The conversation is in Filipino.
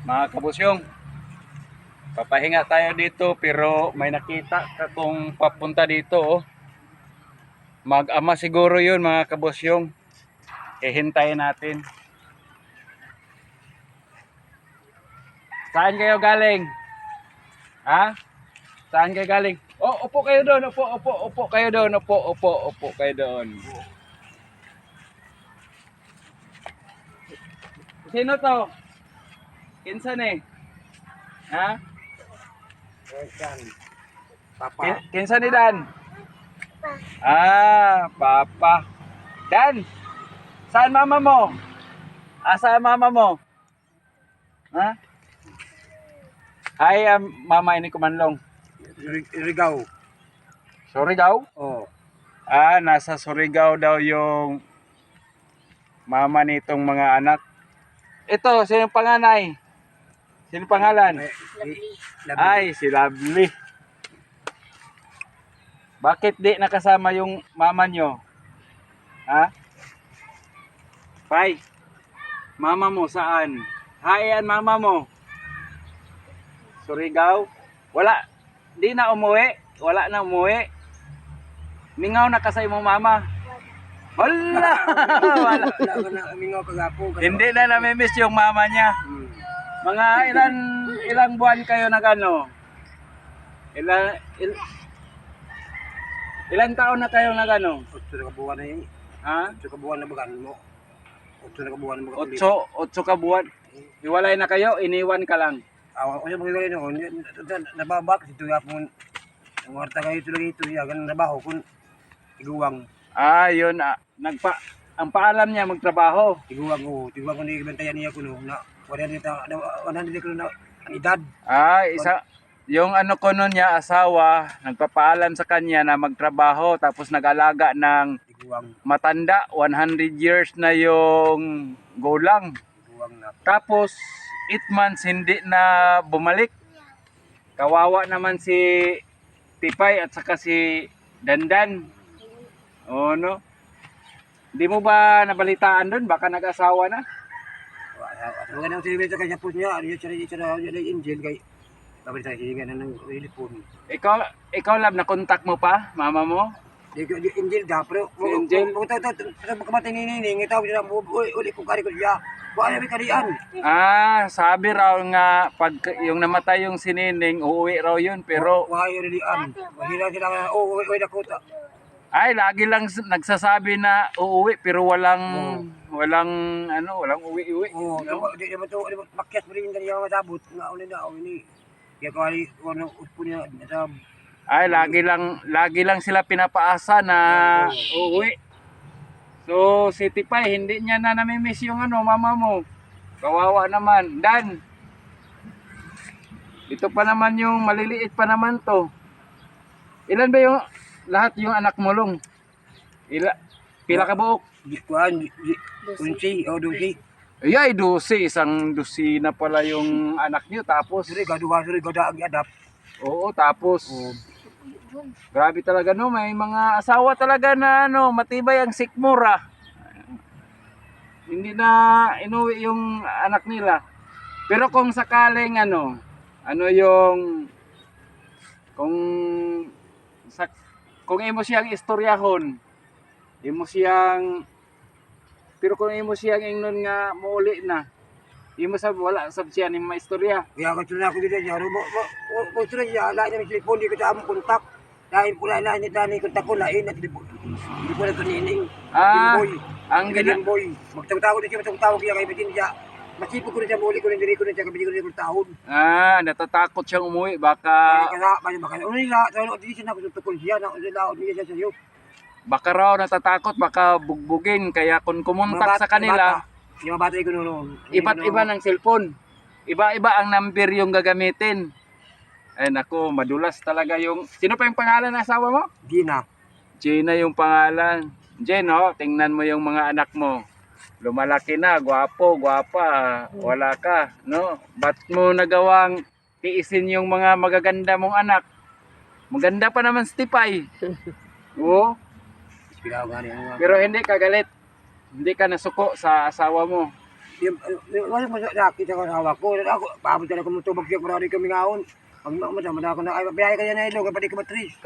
Mga kabusyong, papahinga tayo dito pero may nakita akong papunta dito oh. Mag-ama siguro yun mga kabusyong. Hihintayin natin. Saan kayo galing? Ha? Saan kayo galing? Oh, upo kayo doon, upo, upo, upo kayo doon, upo, upo, upo kayo doon. Sino to? Kinsan eh? Ha? Papa. Kin- Kinsan ni Dan? Ah, papa. Dan, saan mama mo? Asa mama mo? Ha? Ay, um, mama ini kumanlong. Irigaw. Surigao? Oh. Ah, nasa Surigao daw yung mama nitong mga anak. Ito, sino yung panganay? Sino pangalan? Ay, si Lovely. Bakit di nakasama yung mama nyo? Ha? Pai, mama mo saan? Hayan mama mo. Surigao? Wala. Di na umuwi. Wala na umuwi. Mingaw na ka sa imong mama. Wala. Wala. Wala ka na mingaw kagapo. Hindi na namimiss yung mama niya. Hmm. Mga ilan ilang buwan kayo nagano? Ilan il, ilang taon na kayo nagano? Otso na kabuwan na yun. Ha? Otso kabuwan na bagan mo. Otso na kabuwan na bagan. Otso, otso ka buwan. Iwalay na kayo, iniwan ka lang. Awa ko siya mga ganyan ako. Nababak. Ito ya po. Ang warta kayo ito lang ito. Ganun nabaho kun. Tiguwang. Ah, yun. Ah, nagpa, ang paalam niya magtrabaho. Tiguwang ko. Tiguwang ko ni bantayan niya ko no. Na, wala nita. Wala nita ko na. Ang edad. Ah, isa, yung ano ko nun niya, asawa, nagpapaalam sa kanya na magtrabaho tapos nag-alaga ng matanda, 100 years na yung gulang. Tapos, 8 months hindi na bumalik. Kawawa naman si Tipay at saka si Dandan. O no? Di mo ba nabalitaan doon? Baka nag-asawa na? Sinabi sa kanya po niya, ano yung tsara tsara niya na angel kay Tapos tayo hihinga na ng telepon. Ikaw, ikaw lab, na-contact mo pa, mama mo? Di ko di angel da pero Si Angel? Mo ta ta sa pagkamatay ni Nining, itaw niya mo uli uli ko kari ko karian. Ah, sabi raw nga, pag yung namatay yung sinining, uuwi raw yun. Pero, wa ay karian. Mahira sila nga oh uli uli dakota. Ay, lagi lang s- nagsasabi na uuwi, pero walang, walang, ano, walang uwi-uwi. Oh, no? di di mo to di mo makyas mo rin niya masabot nga uli na uli ni. Kaya kali ko na uspo niya sa Ay, lagi lang, lagi lang sila pinapaasa na uuwi. So, si Tipay, hindi niya na namimiss yung ano, mama mo. Kawawa naman. Dan, ito pa naman yung maliliit pa naman to. Ilan ba yung lahat yung anak mo long? Ila, pila ka buok? kuan di kunci oh dusi. Ay, dusi. Isang dusi na pala yung anak niyo. Tapos, Suri gaduha suri gada ang adap. oo, tapos, Grabe talaga no, may mga asawa talaga na ano, matibay ang sikmura. Hindi na inuwi yung anak nila. Pero kung sakaling ano, ano yung kung sa, kung imo siyang istoryahon, imo siyang pero kung imo siyang ingnon nga muuli na, imo sa wala sab siya ni maistorya. Kaya ko tula ko dito siya. Mo mo mo tula siya ala niya telepon di ko ta among kontak. Lain pula lain ni dani kontak ko lain na telepon. Di ko na to nining. Ah, ang gidan boy. Magtaw-taw ko siya magtaw-taw kaya kay bitin siya. Masipog ko na siya muli ko na diri ko na siya kabili ko na siya tahon. Ah, natatakot siyang umuwi Kaya baka kaya ba baka ano nila sa di siya na ko tukol siya na nila niya siya sa iyo. baka raw natatakot baka bugbugin kaya kung kumontak sa kanila Yung mga bata ko noon. iba't iba ng cellphone iba-iba ang number yung gagamitin ay nako madulas talaga yung sino pa yung pangalan ng asawa mo? Gina. Gina yung pangalan Jen oh, tingnan mo yung mga anak mo lumalaki na, gwapo, gwapa wala ka, no? Ba't mo nagawang tiisin yung mga magaganda mong anak? Maganda pa naman si Tipay. Oo. Pero hindi ka galit. Hindi ka nasuko sa asawa mo. Wala mo sakit ako sa hawak ko. Ako, paabot na ako mo tubag siya, marami kami ngaon. Pag masama na ako na, ay, biyahe ka na ilog, kapatid ko matris.